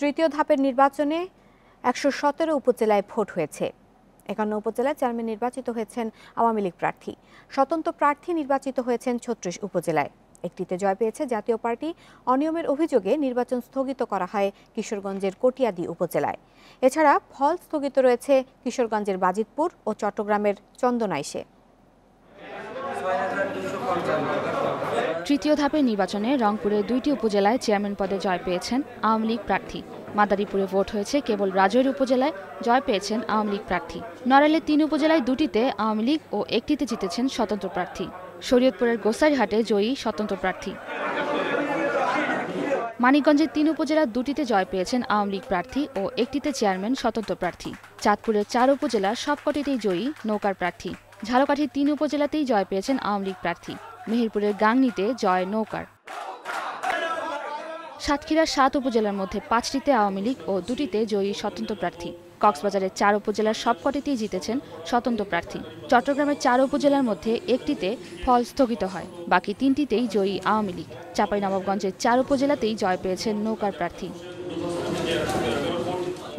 তৃতীয় ধাপের নির্বাচনে একশো সতেরো উপজেলায় ভোট হয়েছে। একান্ন উপজেলায় চেয়ারম্যান নির্বাচিত হয়েছেন আওয়ামী লীগ প্রার্থী। স্বতন্ত্র প্রার্থী নির্বাচিত হয়েছেন ছত্রিশ উপজেলায়। একটিতে জয় পেয়েছে জাতীয় পার্টি। অনিয়মের অভিযোগে নির্বাচন স্থগিত করা হয় কিশোরগঞ্জের কটিয়াদি উপজেলায়। এছাড়া ফল স্থগিত রয়েছে কিশোরগঞ্জের বাজিতপুর ও চট্টগ্রামের চন্দনাইশে। তৃতীয় ধাপের নির্বাচনে রংপুরে দুইটি উপজেলায় চেয়ারম্যান পদে জয় পেয়েছেন আওয়ামী লীগ প্রার্থী। মাদারীপুরে ভোট হয়েছে কেবল রাজৈর উপজেলায়, জয় পেয়েছেন আওয়ামী লীগ প্রার্থী। নড়াইলের তিন উপজেলায় দুটিতে আওয়ামী লীগ ও একটিতে জিতেছেন স্বতন্ত্র প্রার্থী। শরীয়তপুরের গোসাইরহাটে জয়ী স্বতন্ত্র প্রার্থী। মানিকগঞ্জের তিন উপজেলার দুটিতে জয় পেয়েছেন আওয়ামী লীগ প্রার্থী ও একটিতে চেয়ারম্যান স্বতন্ত্র প্রার্থী। চাঁদপুরের চার উপজেলার সবকটিতেই জয়ী নৌকার প্রার্থী। ঝালকাঠির তিন উপজেলাতেই জয় পেয়েছেন আওয়ামী লীগ প্রার্থী। মেহেরপুরের গাংনীতে জয় নৌকার। সাতক্ষীরার সাত উপজেলার মধ্যে পাঁচটিতে আওয়ামী লীগ ও দুটিতে জয়ী স্বতন্ত্র প্রার্থী। কক্সবাজারের চার উপজেলার সবকটিতেই জিতেছেন স্বতন্ত্র প্রার্থী। চট্টগ্রামের চার উপজেলার মধ্যে একটিতে ফল স্থগিত হয়, বাকি তিনটিতেই জয়ী আওয়ামী লীগ। চাঁপাইনবাবগঞ্জের চার উপজেলাতেই জয় পেয়েছেন নৌকার প্রার্থী।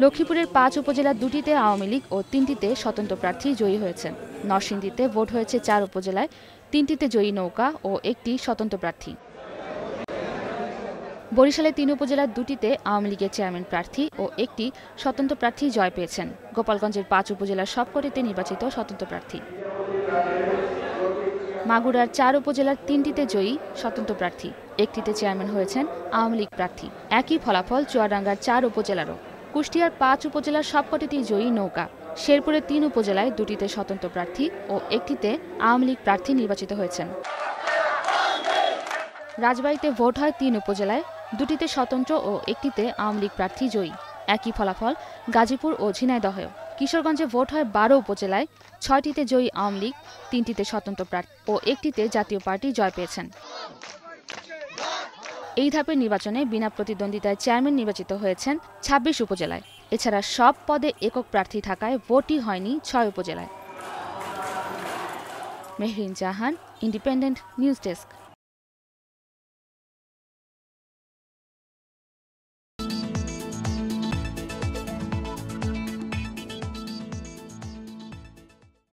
লক্ষ্মীপুরের পাঁচ উপজেলার দুটিতে আওয়ামী লীগ ও তিনটিতে স্বতন্ত্র প্রার্থী জয়ী হয়েছেন। নরসিংদীতে ভোট হয়েছে চার উপজেলায়, তিনটিতে জয়ী নৌকা ও একটি স্বতন্ত্র প্রার্থী। বরিশালের তিন উপজেলার দুটিতে আওয়ামী লীগের চেয়ারম্যান প্রার্থী ও একটি স্বতন্ত্র প্রার্থী জয় পেয়েছেন। গোপালগঞ্জের পাঁচ উপজেলার সবকটিতে নির্বাচিত স্বতন্ত্র প্রার্থী। মাগুরার চার উপজেলার তিনটিতে জয়ী স্বতন্ত্র প্রার্থী। একটিতে চেয়ারম্যান হয়েছেন আওয়ামী লীগ প্রার্থী। একই ফলাফল চুয়াডাঙ্গার চার উপজেলারও। কুষ্টিয়ার পাঁচ উপজেলার সবকটিতেই জয়ী নৌকা। শেরপুরের তিন উপজেলায় দুটিতে স্বতন্ত্র প্রার্থী ও একটিতে আওয়ামী লীগ প্রার্থী নির্বাচিত হয়েছেন। রাজবাড়িতে ভোট হয় তিন উপজেলায়, দুটিতে স্বতন্ত্র ও একটিতে আওয়ামী লীগ প্রার্থী জয়ী। একই ফলাফল গাজীপুর ও ঝিনাইদহেও। কিশোরগঞ্জে ভোট হয় বারো উপজেলায়, ছয়টিতে জয়ী আওয়ামী লীগ, তিনটিতে স্বতন্ত্র প্রার্থী ও একটিতে জাতীয় পার্টি জয় পেয়েছেন। এই ধাপের নির্বাচনে বিনা প্রতিদ্বন্দ্বিতায় চেয়ারম্যান নির্বাচিত হয়েছেন ২৬ উপজেলায়। এছাড়া সব পদে একক প্রার্থী থাকায় ভোটই হয়নি ছয় উপজেলায়। Mehrin Jahan independent news desk